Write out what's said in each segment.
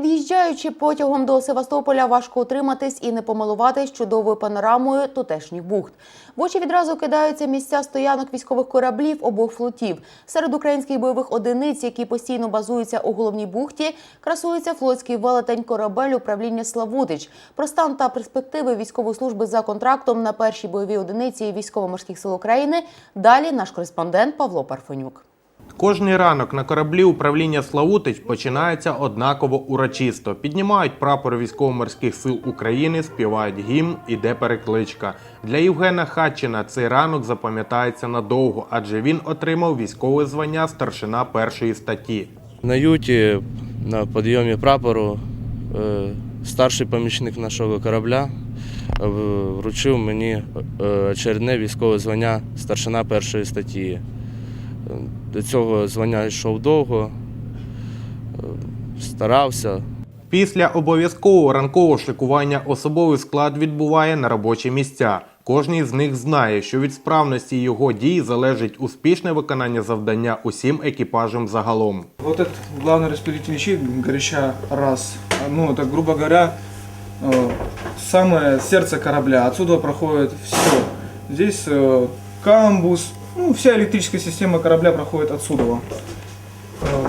Під'їжджаючи потягом до Севастополя, важко утриматись і не помилуватись чудовою панорамою тутешніх бухт. В очі відразу кидаються місця стоянок військових кораблів обох флотів. Серед українських бойових одиниць, які постійно базуються у головній бухті, красується флотський велетень корабель управління Славутич. Про стан та перспективи військової служби за контрактом на першій бойовій одиниці військово-морських сил України. Далі наш кореспондент Павло Парфенюк. Кожний ранок на кораблі управління Славутич починається однаково урочисто. Піднімають прапор військово-морських сил України, співають гімн, іде перекличка. Для Євгена Хатчина цей ранок запам'ятається надовго, адже він отримав військове звання старшина першої статті. На юті на підйомі прапору е, старший помічник нашого корабля е, вручив мені е, очередне військове звання старшина першої статті. Е, До цього звання йшов довго, е, старався. Після обов'язкового ранкового шикування особовий склад відбуває на робочі місця. Кожний з них знає, що від справності його дій залежить успішне виконання завдання усім екіпажам загалом. Вот этот главный распределитель вещей, горяча раз. Ну, это, грубо говоря, э, самое сердце корабля. Отсюда проходит все. Здесь э, камбус, ну, вся электрическая система корабля проходит отсюда. Э,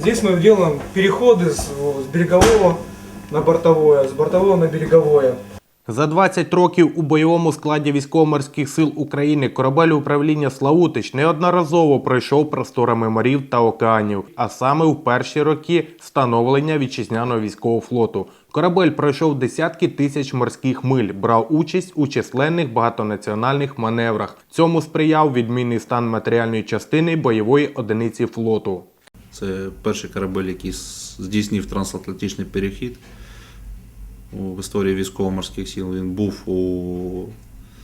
Здесь мы делаем переходы с, с берегового на бортовое, с бортового на береговое. За 20 років у бойовому складі військово-морських сил України корабель управління Славутич неодноразово пройшов просторами морів та океанів, а саме в перші роки становлення вітчизняного військового флоту. Корабель пройшов десятки тисяч морських миль, брав участь у численних багатонаціональних маневрах. Цьому сприяв відмінний стан матеріальної частини бойової одиниці флоту. Це перший корабель, який здійснив трансатлантичний перехід у- в історії військово-морських сил. Він був у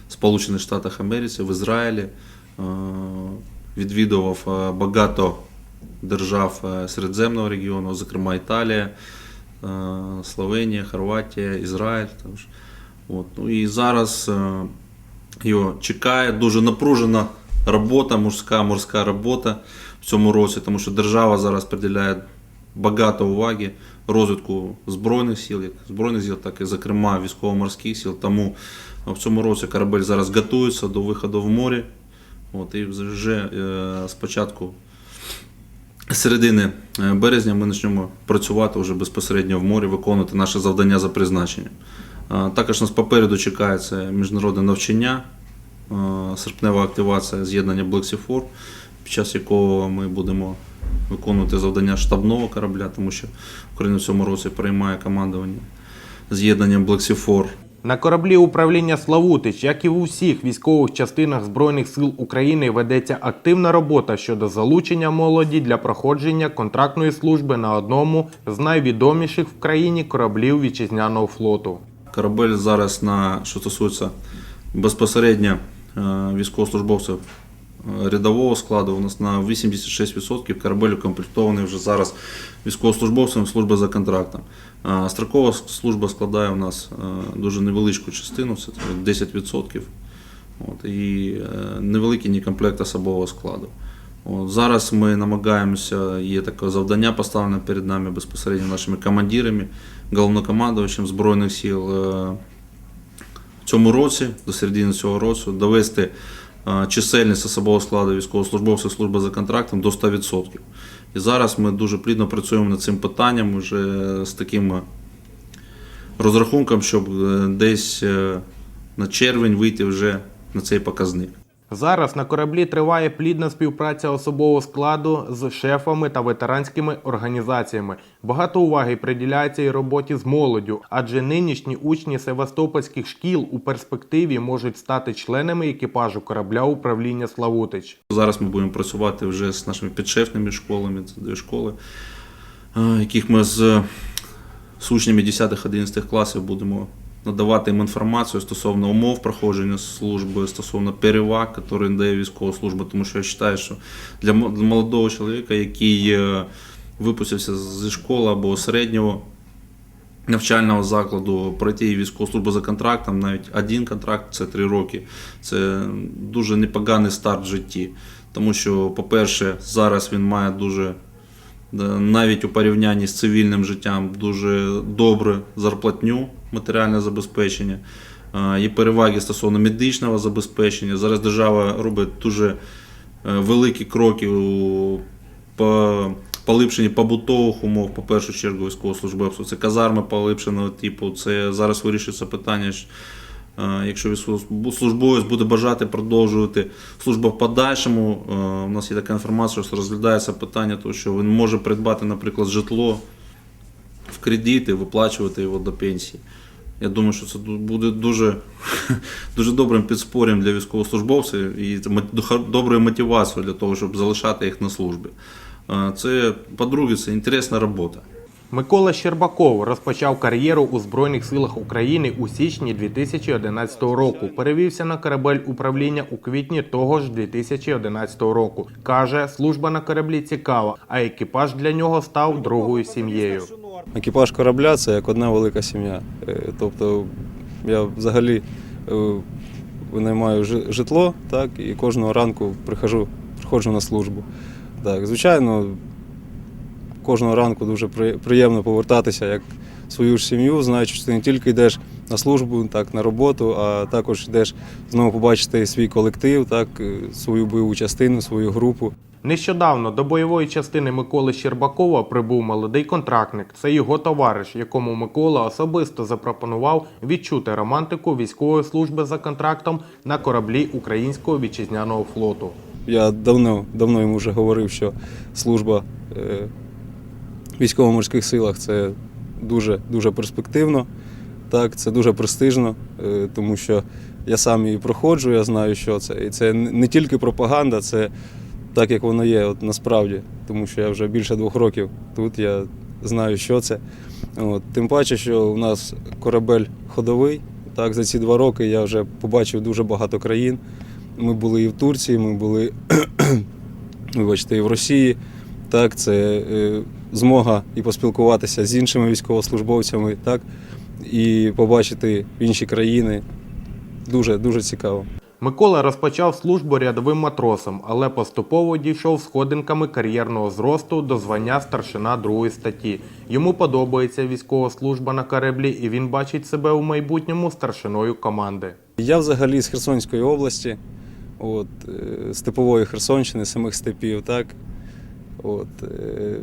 Сполучених Штатах Америці, в Ізраїлі, е, відвідував е, багато держав е, Середземного регіону, зокрема Італія, Словенія, Хорватія, Ізраїль. От. Ну, і зараз його чекає дуже напружена робота, мужська морська робота в цьому році, тому що держава зараз приділяє багато уваги розвитку збройних сил, як збройних сил, так і зокрема військово-морських сил. Тому в цьому році корабель зараз готується до виходу в море. От, і вже е, спочатку середини е, березня ми почнемо працювати вже безпосередньо в морі, виконувати наше завдання за призначенням. Також нас попереду чекається міжнародне навчання, серпнева активація з'єднання Black Sea 4, під час якого ми будемо виконувати завдання штабного корабля, тому що Україна в цьому році приймає командування з'єднанням Black Sea 4. На кораблі управління Славутич, як і в усіх військових частинах Збройних сил України, ведеться активна робота щодо залучення молоді для проходження контрактної служби на одному з найвідоміших в країні кораблів вітчизняного флоту. Корабель зараз на що стосується безпосередньо е, військовослужбовців рядового складу, у нас на 86% корабель укомплектований вже зараз військовослужбовцями служби за контрактом. Строкова служба складає у нас е, дуже невеличку частину, це 10%. От, і е, невеликий некомплект особового складу. От, зараз ми намагаємося, є таке завдання поставлене перед нами безпосередньо нашими командирами, головнокомандувачем Збройних сил е, в цьому році, до середини цього року, довести чисельність особового складу військовослужбовців служби за контрактом до 100%. І зараз ми дуже плідно працюємо над цим питанням вже з таким е, розрахунком, щоб е, десь е, на червень вийти вже на цей показник. Зараз на кораблі триває плідна співпраця особового складу з шефами та ветеранськими організаціями. Багато уваги приділяється і роботі з молоддю, адже нинішні учні севастопольських шкіл у перспективі можуть стати членами екіпажу корабля управління Славутич. Зараз ми будемо працювати вже з нашими підшефними школами, це дві школи, е, яких ми з, учнями 10-11 класів будемо надавати їм інформацію стосовно умов проходження служби, стосовно переваг, які дає військова служба. Тому що я вважаю, що для молодого чоловіка, який е, випустився зі школи або середнього навчального закладу, пройти військову службу за контрактом, навіть один контракт це три роки. Це дуже непоганий старт в житті. Тому що, по-перше, зараз він має дуже навіть у порівнянні з цивільним життям дуже добре зарплатню, матеріальне забезпечення. Е, Є переваги стосовно медичного забезпечення. Зараз держава робить дуже е, великі кроки у по поліпшенні побутових умов, по першу чергу військовослужбовців. Це казарми поліпшеного типу. Це зараз вирішується питання. е, Якщо військовослужбовець буде бажати продовжувати службу в подальшому, у нас є така інформація, що розглядається питання, того, що він може придбати, наприклад, житло в кредит і виплачувати його до пенсії. Я думаю, що це буде дуже, дуже добрим підспорям для військовослужбовців і доброю мотивацією для того, щоб залишати їх на службі. Е, Це, по-друге, це інтересна робота. Микола Щербаков розпочав кар'єру у Збройних силах України у січні 2011 року. Перевівся на корабель управління у квітні того ж 2011 року. Каже, служба на кораблі цікава, а екіпаж для нього став другою сім'єю. Екіпаж корабля це як одна велика сім'я. Е, Тобто я взагалі е, винаймаю житло, так, і кожного ранку прихожу, приходжу на службу. Так, звичайно, кожного ранку дуже приємно повертатися як свою ж сім'ю, знаючи, що ти не тільки йдеш на службу, так, на роботу, а також йдеш знову побачити свій колектив, так, е, свою бойову частину, свою групу. Нещодавно до бойової частини Миколи Щербакова прибув молодий контрактник. Це його товариш, якому Микола особисто запропонував відчути романтику військової служби за контрактом на кораблі українського вітчизняного флоту. Я давно, давно йому вже говорив, що служба е, в військово-морських силах це дуже, дуже перспективно, так, це дуже престижно, е, тому що я сам її проходжу, я знаю, що це. І це не тільки пропаганда, це так, як воно є от, насправді, тому що я вже більше двох років тут, я знаю, що це. От, тим паче, що у нас корабель ходовий. Так, за ці два роки я вже побачив дуже багато країн. Ми були і в Турції, ми були вибачте, і в Росії. Так, це е, змога і поспілкуватися з іншими військовослужбовцями, так, і побачити інші країни. Дуже, дуже цікаво. Микола розпочав службу рядовим матросом, але поступово дійшов сходинками кар'єрного зросту до звання старшина другої статті. Йому подобається військова служба на кораблі, і він бачить себе у майбутньому старшиною команди. Я взагалі з Херсонської області, от, е, з типової Херсонщини, самих степів, так. От, е,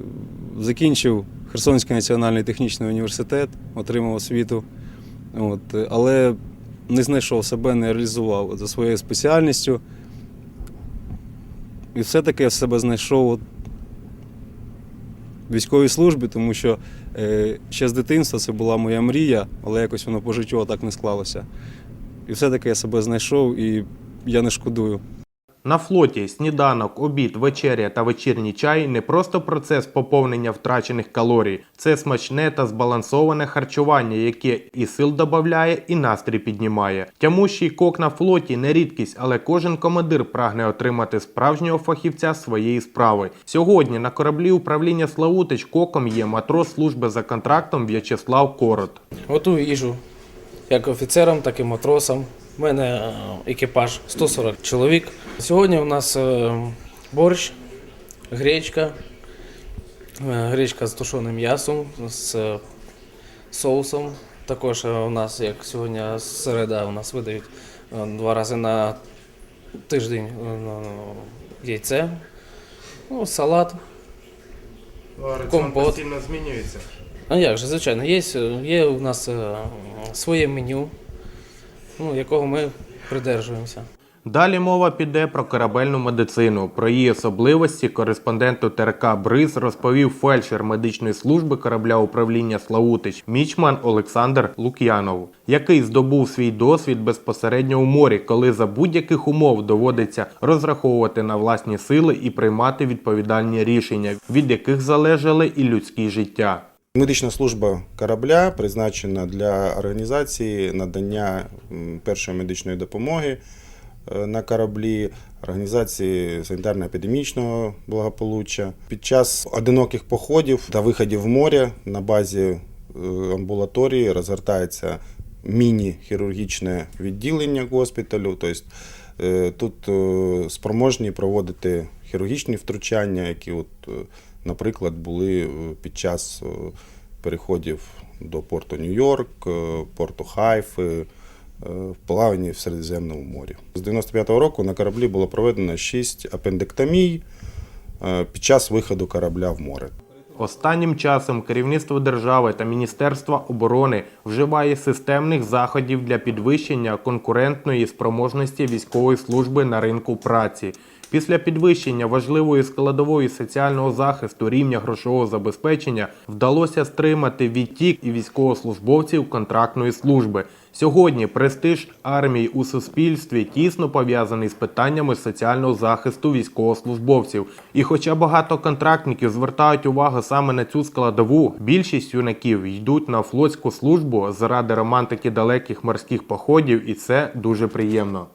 закінчив Херсонський національний технічний університет, отримав освіту, от, е, але не знайшов себе, не реалізував за своєю спеціальністю. І все-таки я себе знайшов от, в військовій службі, тому що е, ще з дитинства це була моя мрія, але якось воно по життю так не склалося. І все-таки я себе знайшов і я не шкодую. На флоті сніданок, обід, вечеря та вечірній чай не просто процес поповнення втрачених калорій, це смачне та збалансоване харчування, яке і сил додає, і настрій піднімає. Тямущий кок на флоті не рідкість, але кожен командир прагне отримати справжнього фахівця своєї справи. Сьогодні на кораблі управління Славутич коком є матрос служби за контрактом В'ячеслав Корот. Готую їжу як офіцерам, так і матросам. У мене е, екіпаж 140 чоловік. Сьогодні у нас е, борщ, гречка, е, гречка з тушеним м'ясом, з соусом. Також у нас, як сьогодні середа, у нас видають два рази на тиждень яйце, ну, салат. Компот. постійно змінюється. А як же, звичайно, є, є у нас своє меню, ну, якого ми придержуємося. Далі мова піде про корабельну медицину. Про її особливості кореспонденту ТРК Бриз розповів фельдшер медичної служби корабля управління Славутич мічман Олександр Лук'янов, який здобув свій досвід безпосередньо у морі, коли за будь-яких умов доводиться розраховувати на власні сили і приймати відповідальні рішення, від яких залежали і людські життя. Медична служба корабля призначена для організації надання першої медичної допомоги е, на кораблі, організації санітарно-епідемічного благополуччя. Під час одиноких походів та виходів в море на базі е, амбулаторії розгортається міні-хірургічне відділення госпіталю. Тобто тут е, спроможні проводити хірургічні втручання, які, от, е, наприклад, були е, під час е, переходів до порту Нью-Йорк, е, порту Хайфи, е, в плаванні в Середземному морі. З 95-го року на кораблі було проведено 6 апендектомій е, під час виходу корабля в море. Останнім часом керівництво держави та Міністерства оборони вживає системних заходів для підвищення конкурентної спроможності військової служби на ринку праці. Після підвищення важливої складової соціального захисту рівня грошового забезпечення вдалося стримати відтік і військовослужбовців контрактної служби. Сьогодні престиж армії у суспільстві тісно пов'язаний з питаннями соціального захисту військовослужбовців. І хоча багато контрактників звертають увагу саме на цю складову, більшість юнаків йдуть на флотську службу заради романтики далеких морських походів, і це дуже приємно.